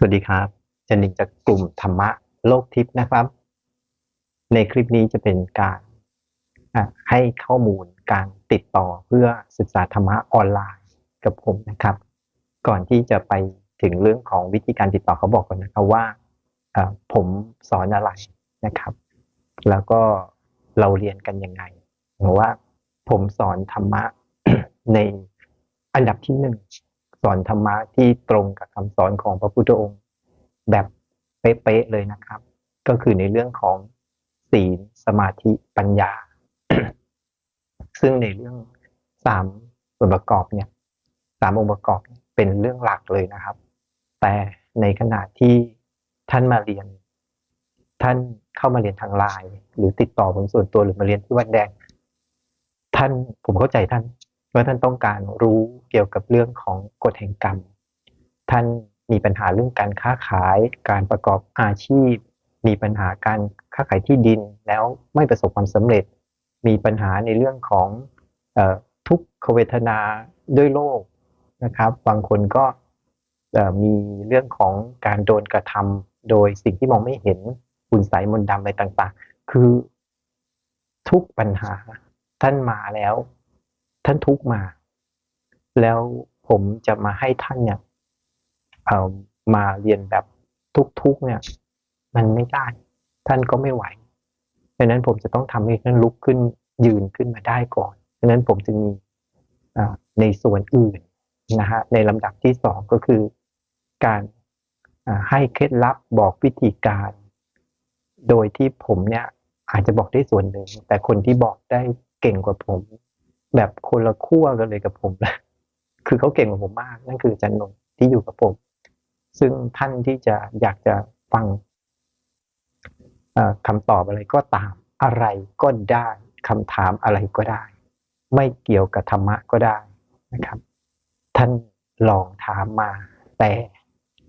สวัสดีครับจันนิงจากกลุ่มธรรมะโลกทิพย์นะครับ ในคลิปนี้จะเป็นการให้ข้อมูลการติดต่อเพื่อศึกษาธรรมะออนไลน์กับผมนะครับ ก่อนที่จะไปถึงเรื่องของวิธีการติดต่อเขาบอกก่อนนะครับว่าผมสอนอะไรนะครับ แล้วก็เราเรียนกันยังไงหรือว่าผมสอนธรรมะในอันดับที่หนึ่ง สอนธรรมะที่ตรงกับคำสอนของพระพุทธองค์แบบเป๊ะๆเลยนะครับ ก็คือในเรื่องของศีลสมาธิปัญญา ซึ่งในเรื่องสามส่วนประกอบเนี่ยสามองค์ประกอบเนี่ยเป็นเรื่องหลักเลยนะครับ แต่ในขณะที่ท่านมาเรียน ท่านเข้ามาเรียนทางไลน์หรือติดต่อผมส่วนตัวหรือมาเรียนที่วัดแดง ท่านผมเข้าใจท่าน ว่าท่านต้องการรู้เกี่ยวกับเรื่องของกฎแห่งกรรม ท่านมีปัญหาเรื่องการค้าขาย การประกอบอาชีพ มีปัญหาการค้าขายที่ดินแล้วไม่ประสบความสำเร็จ มีปัญหาในเรื่องของออทุกขเวทนาด้วยโรคนะครับ บางคนก็มีเรื่องของการโดนกระทำโดยสิ่งที่มองไม่เห็นคุณใสยมนต์ดำอะไรต่างๆ คือทุกปัญหาท่านมาแล้ว ท่านทุกมา แล้วผมจะมาให้ท่านเนี่ยเออมาเรียนแบบทุกๆเนี่ย มันไม่ได้ ท่านก็ไม่ไหวดังนั้นผมจะต้องทำให้ท่านลุกขึ้นยืนขึ้นมาได้ก่อนดังนั้นผมจึงมีในส่วนอื่นนะฮะในลำดับที่สองก็คือการให้เคล็ดลับบอกวิธีการ โดยที่ผมเนี่ยอาจจะบอกได้ส่วนหนึ่ง แต่คนที่บอกได้เก่งกว่าผม แบบคนละขั้วกันเลยกับผมเลยคือเขาเก่งกว่าผมมาก นั่นคืออาจันนนท์ที่อยู่กับผม ซึ่งท่านที่จะอยากจะฟังคำตอบอะไรก็ตามอะไรก็ได้คำถามอะไรก็ได้ ไม่เกี่ยวกับธรรมะก็ได้นะครับ ท่านลองถามมา แต่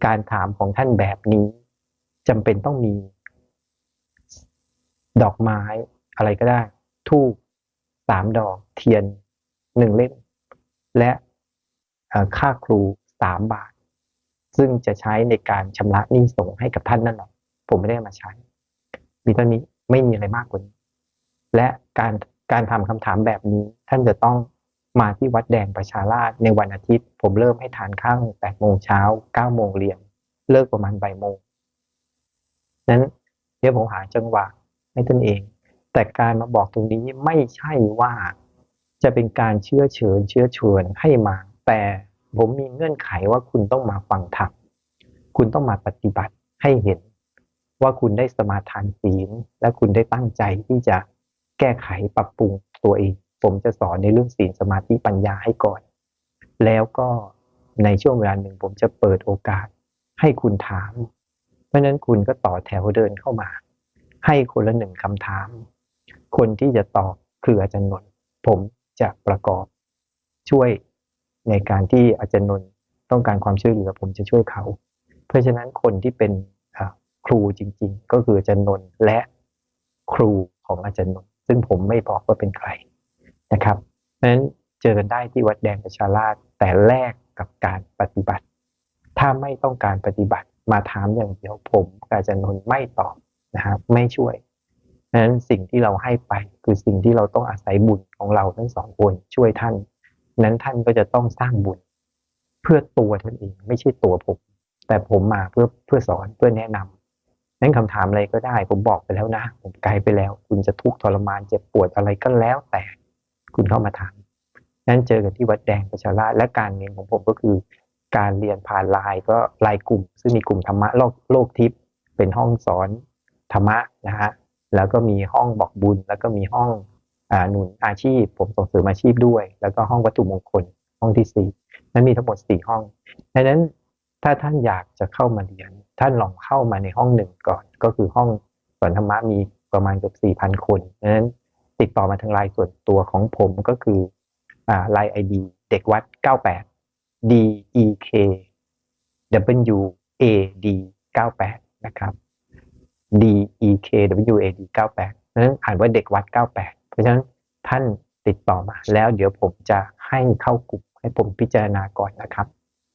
การถามของท่านแบบนี้จำเป็นต้องมี ดอกไม้อะไรก็ได้ทูบ สามดอก เทียนหนึ่งเล่ม และค่าครูสามบาท ซึ่งจะใช้ในการชำระหนี้ส่งให้กับท่านนั่นแหละผมไม่ได้มาใช้ มีเท่านี้ไม่มีอะไรมากกว่านี้ และการการทำคำถามแบบนี้ท่านจะต้องมาที่วัดแดงประชาราชในวันอาทิตย์ ผมเริ่มให้ทานข้าวแปดโมงเช้าเก้าโมงเรียนเลิกประมาณบ่ายโมงนั้นเดี๋ยวผมหาจังหวะให้ท่านเอง แต่การมาบอกตรงนี้ไม่ใช่ว่าจะเป็นการเชื้อเชิญเชื้อชวนให้มา แต่ผมมีเงื่อนไขว่าคุณต้องมาฟังธรรมคุณต้องมาปฏิบัติให้เห็น ว่าคุณได้สมาทานศีล และคุณได้ตั้งใจที่จะแก้ไขปรับปรุงตัวเอง ผมจะสอนในเรื่องศีลสมาธิปัญญาให้ก่อน แล้วก็ในช่วงเวลาหนึ่งผมจะเปิดโอกาสให้คุณถาม เพราะฉะนั้นคุณก็ต่อแถวเดินเข้ามา ให้คนละหนึ่งคำถาม คนที่จะตอบคืออาจารย์นนท์ผมจะประกอบช่วยในการที่อาจารย์นนท์ต้องการความช่วยเหลือผมจะช่วยเขา เพราะฉะนั้นคนที่เป็นครูจริง ๆ ก็คืออาจารย์นนท์และครูของอาจารย์นนท์ซึ่งผมไม่บอกว่าเป็นใครนะครับเพราะฉะนั้นเจอกันได้ที่วัดแดงประชาราชแต่แลกกับการปฏิบัติ ถ้าไม่ต้องการปฏิบัติมาถามอย่างเดียวผมกับอาจารย์นนท์ไม่ตอบนะครับไม่ช่วย เพราะฉะนั้นสิ่งที่เราให้ไปคือสิ่งที่เราต้องอาศัยบุญของเราทั้งสองคนช่วยท่าน นั้นท่านก็จะต้องสร้างบุญ เพื่อตัวท่านเองไม่ใช่ตัวผม แต่ผมมาเพื่อเพื่อสอนเพื่อแนะนำนั้นคำถามอะไรก็ได้ ผมบอกไปแล้วนะ ผมไกลไปแล้ว คุณจะทุกข์ทรมานเจ็บปวดอะไรก็แล้วแต่คุณเข้ามาถามนั้นเจอกันที่วัดแดงประชาราและการเรียนของผมก็คือ การเรียนผ่านไลน์ก็ไลน์กลุ่ม ซึ่งมีกลุ่มธรรมะโลกโลกทิพย์เป็นห้องสอนธรรมะนะฮะ แล้วก็มีห้องบอกบุญ แล้วก็มีห้องอหนุนอาชีพ ผมส่งเสริมอาชีพด้วย แล้วก็ห้องวัตถุมงคลห้องที่สี่นั้นมีทั้งหมดสี่ห้องดังนั้นถ้าท่านอยากจะเข้ามาเรียน ท่านลองเข้ามาในห้องหนึ่งก่อน ก็คือห้องสอนธรรมะมีประมาณเกือบสี่พันคนดังนั้นติดต่อมาทางไลน์ส่วนตัวของผมก็คืออ่าไลน์ไอดีเด็กวัด 98 D E K W A D 98 นะครับ D E K W A D 98นั้นอ่านว่าเด็กวัด 98 เพราะฉะนั้นท่านติดต่อมา แล้วเดี๋ยวผมจะให้เข้ากลุ่มให้ผมพิจารณาก่อนนะครับ